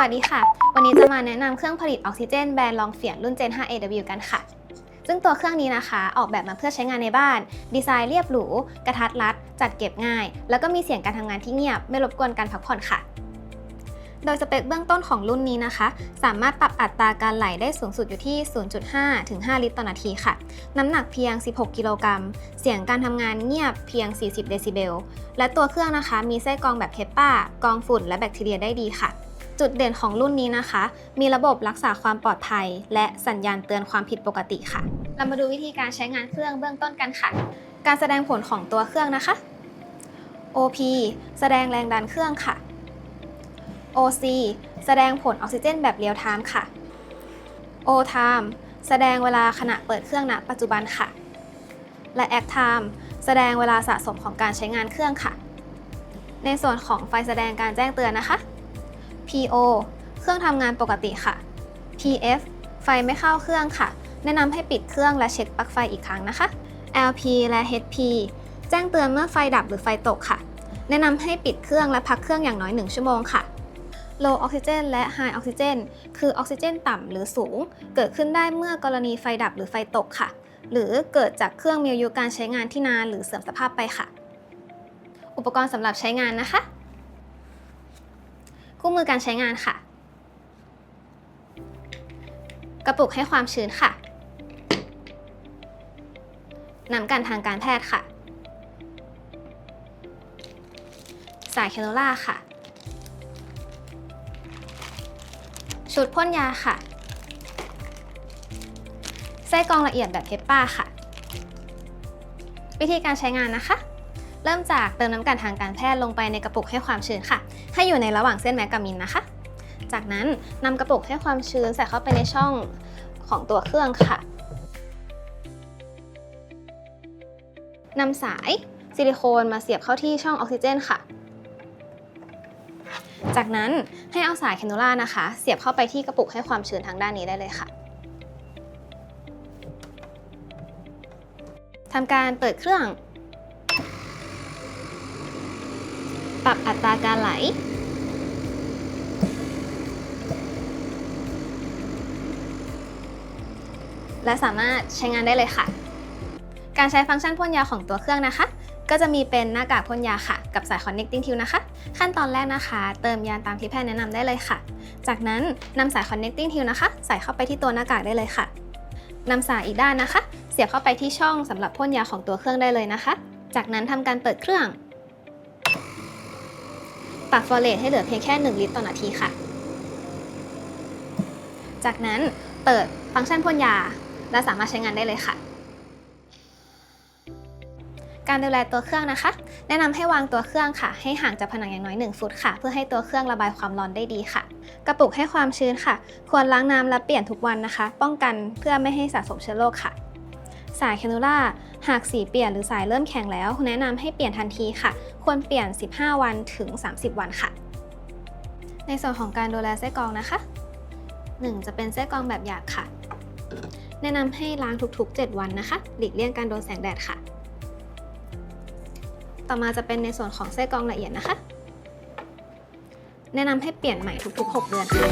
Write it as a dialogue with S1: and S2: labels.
S1: วัสดีค่ะ วันนี้จะมาแนะนำเครื่องผลิตออกซิเจนแบรนด์ลองเฟียนรุ่น Gen 5 AW กันค่ะ ซึ่งตัวเครื่องนี้นะคะ ออกแบบมาเพื่อใช้งานในบ้าน ดีไซน์เรียบหรู กระทัดรัด จัดเก็บง่าย แล้วก็มีเสียงการทำงานที่เงียบ ไม่รบกวนการพักผ่อนค่ะ โดยสเปคเบื้องต้นของรุ่นนี้นะคะ สามารถปรับอัตราการไหลได้สูงสุดอยู่ที่ 0.5 ถึง 5 ลิตรต่อนาทีค่ะ น้ำหนักเพียง 16 กิโลกรัม เสียงการทำงานเงียบเพียง 40 เดซิเบล และตัวเครื่องนะคะ มีไส้กรองแบบเฮปป้ากรองฝุ่นและแบคทีเรียได้ดีค่ะ จุดเด่นของรุ่นนี้นะคะ มีระบบรักษาความปลอดภัย และสัญญาณเตือนความผิดปกติค่ะ เรามาดูวิธีการใช้งานเครื่องเบื้องต้นกันค่ะ การแสดงผลของตัวเครื่องนะคะ OP แสดงแรงดันเครื่องค่ะ OC แสดงผลออกซิเจนแบบเรียลไทม์ค่ะ O time แสดงเวลาขณะเปิดเครื่องณปัจจุบันค่ะ และ Act time แสดงเวลาสะสมของการใช้งานเครื่องค่ะ ในส่วนของไฟแสดงการแจ้งเตือนนะคะ PO เครื่องทำงานปกติค่ะ PF ไฟไม่เข้าเครื่องค่ะ แนะนำให้ปิดเครื่องและเช็คปลั๊กไฟอีกครั้งนะคะ LP และ HP แจ้งเตือนเมื่อไฟดับหรือไฟตกค่ะ แนะนำให้ปิดเครื่องและพักเครื่องอย่างน้อย 1 ชั่วโมงค่ะ Low Oxygen และ High Oxygen คือออกซิเจนต่ำหรือสูง เกิดขึ้นได้เมื่อกรณีไฟดับหรือไฟตกค่ะ หรือเกิดจากเครื่องมีอายุการใช้งานที่นานหรือเสื่อมสภาพไปค่ะ อุปกรณ์สำหรับใช้งานนะคะ คู่มือการใช้งานค่ะ กระปุกให้ความชื้นค่ะ น้ำกันทางการแพทย์ค่ะ สายแคโนล่าค่ะ ชุดพ่นยาค่ะ ไส้กรองละเอียดแบบเทปป้าค่ะ วิธีการใช้งานนะคะ เริ่มจากเติมน้ำกันทางการแพทย์ลงไปในกระปุกให้ความชื้นค่ะ ให้อยู่ในระหว่างเส้นแมกกามินนะคะ จากนั้นนำกระปุกให้ความชื้นใส่เข้าไปในช่องของตัวเครื่องค่ะนำสายซิลิโคนมาเสียบเข้าที่ช่องออกซิเจนค่ะ จากนั้นให้เอาสายแคนูล่านะคะ เสียบเข้าไปที่กระปุกให้ความชื้นทางด้านนี้ได้เลยค่ะทำการเปิดเครื่อง ปรับอัตราการไหล และสามารถใช้งานได้เลยค่ะ การใช้ฟังก์ชันพ่นยาของตัวเครื่องนะคะ ก็จะมีเป็นหน้ากากพ่นยาค่ะ กับสาย connecting tube นะคะ ขั้นตอนแรกนะคะ เติมยาตามที่แพทย์แนะนำได้เลยค่ะ จากนั้นนำสาย connecting tube นะคะ ใส่เข้าไปที่ตัวหน้ากากได้เลยค่ะนำสายอีกด้านนะคะ เสียบเข้าไปที่ช่องสำหรับพ่นยาของตัวเครื่องได้เลยนะคะ จากนั้นทำการเปิดเครื่อง ปรับฟอร์เรทให้เหลือเพียงแค่ 1 ลิตรต่อนาทีค่ะ จากนั้นเปิดฟังก์ชันพ่นยา และสามารถใช้งานได้เลยค่ะ การดูแลตัวเครื่องนะคะ แนะนำให้วางตัวเครื่องค่ะ ให้ห่างจากผนังอย่างน้อย 1 ฟุตค่ะ เพื่อให้ตัวเครื่องระบายความร้อนได้ดีค่ะ กระปุกให้ความชื้นค่ะ ควรล้างน้ำและเปลี่ยนทุกวันนะคะ ป้องกันเพื่อไม่ให้สะสมเชื้อโรคค่ะ สายแคนูล่าหากสีเปลี่ยนหรือสายเริ่มแข็งแล้ว แนะนำให้เปลี่ยนทันทีค่ะ ควรเปลี่ยน 15 วันถึง 30 วันค่ะ ในส่วนของการดูแลไส้กรองนะคะ 1. จะเป็นไส้กรองแบบหยาบค่ะ แนะนำให้ล้างทุกๆ 7 วันนะคะ หลีกเลี่ยงการโดนแสงแดดค่ะ ต่อมาจะเป็นในส่วนของไส้กรองละเอียดนะคะ แนะนำให้เปลี่ยนใหม่ทุกๆ 6 เดือนค่ะ